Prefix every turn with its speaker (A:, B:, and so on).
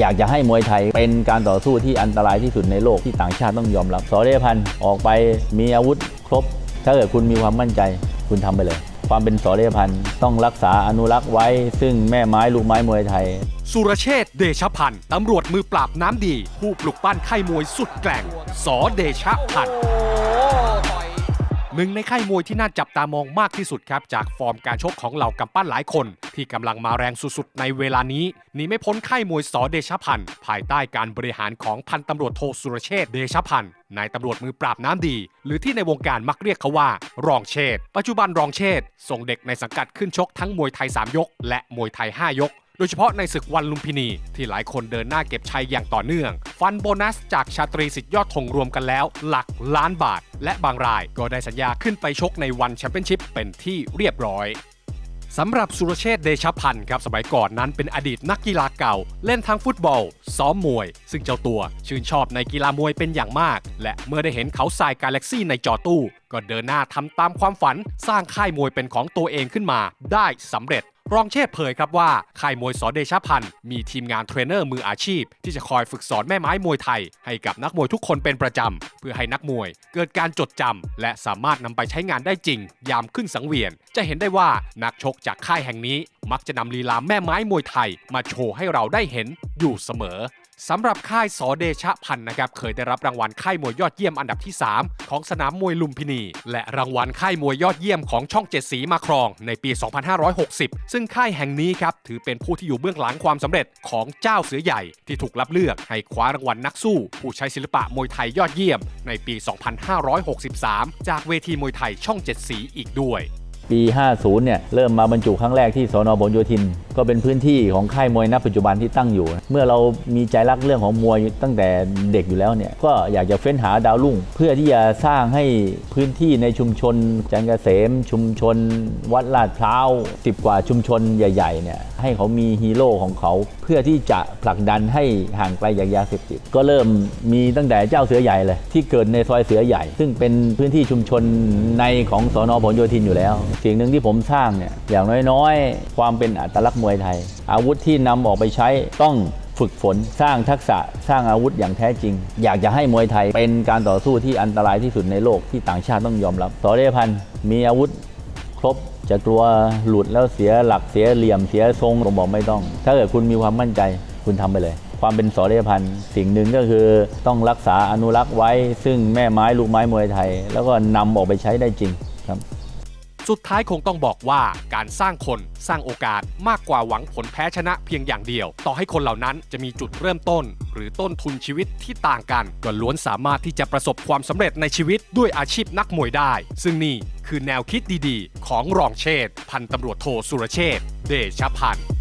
A: อยากจะให้มวยไทยเป็นการต่อสู้ที่อันตรายที่สุดในโลกที่ต่างชาติต้องยอมรับสอเดชพันธ์ออกไปมีอาวุธครบ ถ้าเกิดคุณมีความมั่นใจคุณทำไปเลย ความเป็นสอเดชพันธ์ต้องรักษาอนุรักษ์ไว้ ซึ่งแม่ไม้ลูกไม้มวยไทย
B: สุรเชษฐ์เดชพันธ์ตำรวจมือปราบน้ำดี ผู้ปลุกปั้นค่มวยสุดแกร่งสอเดชพันธ์ หนึ่งในค่ายมวยที่น่าจับตามองมากที่สุดครับ จากฟอร์มการชกของเหล่ากำปั้นหลายคน ที่กำลังมาแรงสุดๆ ในเวลานี้หนีไม่พ้นค่ายมวยสอเดชพันธ์ภายใต้การบริหารของพันตำรวจโทสุรเชษเดชพันธ์นายตำรวจมือปราบน้ำดี หรือที่ในวงการมักเรียกเขาว่า รองเชษปัจจุบันรองเชษส่งเด็กในสังกัดขึ้นชกทั้งมวยไทย 3 ยก และมวยไทย 5 ยก โดยเฉพาะในศึกวันลุมพินี ที่หลายคนเดินหน้าเก็บชัยอย่างต่อเนื่อง ฟันโบนัสจากชาตรีสิทธิยอดธงรวมกันแล้ว หลักล้านบาท และบางรายก็ได้สัญญาขึ้นไปชกในวันแชมเปี้ยนชิพเป็นที่เรียบร้อยสำหรับสุรเชษเดชพันธ์ครับสมัยก่อนนั้นเป็นอดีตนักกีฬาเก่า เล่นทั้งฟุตบอล ซ้อมมวย ซึ่งเจ้าตัวชื่นชอบในกีฬามวยเป็นอย่างมาก และเมื่อได้เห็นเขาทรายกาแล็กซี่ในจอตู้ ก็เดินหน้าทำตามความฝัน สร้างค่ายมวยเป็นของตัวเองขึ้นมาได้สำเร็จ รองเชษเผยครับว่าค่ายมวยสอเดชพันธ์มีทีมงานเทรนเนอร์มืออาชีพ ที่จะคอยฝึกสอนแม่ไม้มวยไทย ให้กับนักมวยทุกคนเป็นประจำ เพื่อให้นักมวย เกิดการจดจำและสามารถนำไปใช้งานได้จริง ยามขึ้นสังเวียน จะเห็นได้ว่านักชกจากค่ายแห่งนี้ มักจะนำลีลาแม่ไม้มวยไทย มาโชว์ให้เราได้เห็นอยู่เสมอ สำหรับค่ายสอเดชะพันธ์นะครับเคยได้รับรางวัลค่ายมวยยอดเยี่ยมอันดับที่ 3 ของสนามมวยลุมพินี และรางวัลค่ายมวยยอดเยี่ยมของช่องเจ็ดสีมาครองในปี 2560 ซึ่งค่ายแห่งนี้ครับถือเป็นผู้ที่อยู่เบื้องหลังความสำเร็จของเจ้าเสือใหญ่ที่ถูกรับเลือกให้คว้ารางวัลนักสู้ ผู้ใช้ศิลปะมวยไทยยอดเยี่ยมในปี 2563 จากเวทีมวยไทยช่องเจ็ดสีอีกด้วย
A: ปี 50 เนี่ยเริ่มมาบรรจุครั้งแรกที่สนบนโยธิน ก็เป็นพื้นที่ของค่ายมวยณปัจจุบันที่ตั้งอยู่ เมื่อเรามีใจรักเรื่องของมวยตั้งแต่เด็กอยู่แล้วเนี่ยก็อยากจะเฟ้นหาดาวรุ่ง เพื่อที่จะสร้างให้พื้นที่ในชุมชนจันเกษม ชุมชน วัดลาดพร้าวสิบกว่าชุมชนใหญ่ๆเนี่ย ให้เขามีฮีโร่ของเขา เพื่อที่จะผลักดันให้ห่างไกลจากยาเสพติดก็เริ่มมีตั้งแต่เจ้าเสือใหญ่เลย ที่เกิดในซอยเสือใหญ่ ซึ่งเป็นพื้นที่ชุมชนในของสอนอผลโยธินอยู่แล้ว สิ่งหนึ่งที่ผมสร้างเนี่ยอย่างน้อยๆ ความเป็นอัตลักษณ์มวยไทย อาวุธที่นำออกไปใช้ต้องฝึกฝนสร้างทักษะสร้างอาวุธอย่างแท้จริง อยากจะให้มวยไทยเป็นการต่อสู้ที่อันตรายที่สุดในโลกที่ต่างชาติต้องยอมรับสอเดพันมีอาวุธครบ จะกลัวหลุดแล้วเสียหลักเสียเหลี่ยมเสียทรงผมบอกไม่ต้อง ถ้าเกิดคุณมีความมั่นใจคุณทำไปเลย ความเป็นสอเดพันธ์สิ่งหนึ่งก็คือต้องรักษาอนุรักษ์ไว้ ซึ่งแม่ไม้ลูกไม้มวยไทย แล้วก็นำออกไปใช้ได้จริงครับ
B: สุดท้ายคงต้องบอกว่าการสร้างคนสร้างโอกาสมากกว่าหวังผลแพ้ชนะเพียงอย่างเดียว ต่อให้คนเหล่านั้นจะมีจุดเริ่มต้น หรือต้นทุนชีวิตที่ต่างกัน ก็ล้วนสามารถที่จะประสบความสำเร็จในชีวิตด้วยอาชีพนักมวยได้ ซึ่งนี่คือแนวคิดดีๆ ของรองเชษพันตำรวจโทสุรเชษเดชพันธ์